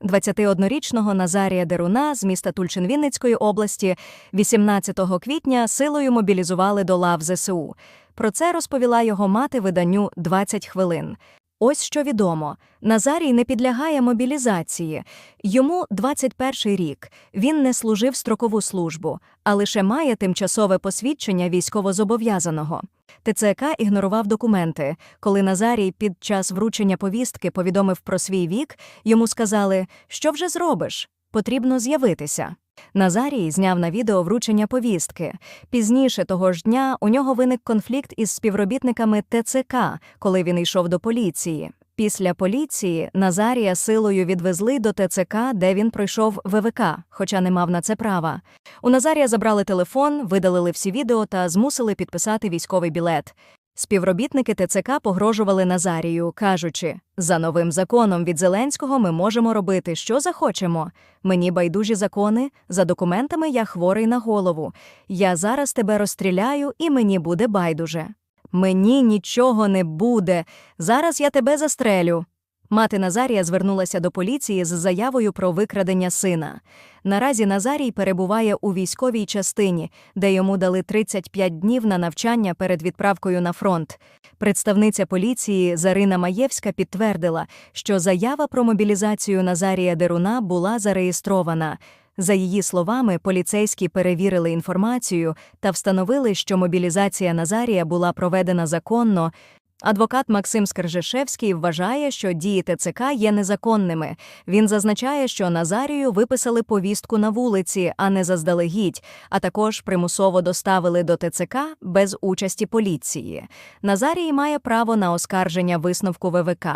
21-річного Назарія Деруна з міста Тульчин Вінницької області 18 квітня силою мобілізували до лав ЗСУ. Про це розповіла його мати виданню «20 хвилин. Ось що відомо. Назарій не підлягає мобілізації. Йому 21 рік. Він не служив строкову службу, а лише має тимчасове посвідчення військовозобов'язаного. ТЦК ігнорував документи. Коли Назарій під час вручення повістки повідомив про свій вік, йому сказали, що вже зробиш? Потрібно з'явитися. Назарій зняв на відео вручення повістки. Пізніше того ж дня у нього виник конфлікт із співробітниками ТЦК, коли він йшов до поліції. Після поліції Назарія силою відвезли до ТЦК, де він пройшов ВВК, хоча не мав на це права. У Назарія забрали телефон, видалили всі відео та змусили підписати військовий білет. Співробітники ТЦК погрожували Назарію, кажучи: за новим законом від Зеленського ми можемо робити, що захочемо. Мені байдужі закони, за документами я хворий на голову. Я зараз тебе розстріляю, і мені буде байдуже. Мені нічого не буде. Зараз я тебе застрелю. Мати Назарія звернулася до поліції з заявою про викрадення сина. Наразі Назарій перебуває у військовій частині, де йому дали 35 днів на навчання перед відправкою на фронт. Представниця поліції Зарина Маєвська підтвердила, що заява про мобілізацію Назарія Деруна була зареєстрована. За її словами, поліцейські перевірили інформацію та встановили, що мобілізація Назарія була проведена законно. Адвокат Максим Скаржишевський вважає, що дії ТЦК є незаконними. Він зазначає, що Назарію виписали повістку на вулиці, а не заздалегідь, а також примусово доставили до ТЦК без участі поліції. Назарій має право на оскарження висновку ВВК.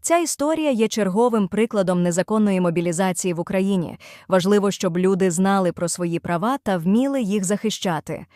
Ця історія є черговим прикладом незаконної мобілізації в Україні. Важливо, щоб люди знали про свої права та вміли їх захищати.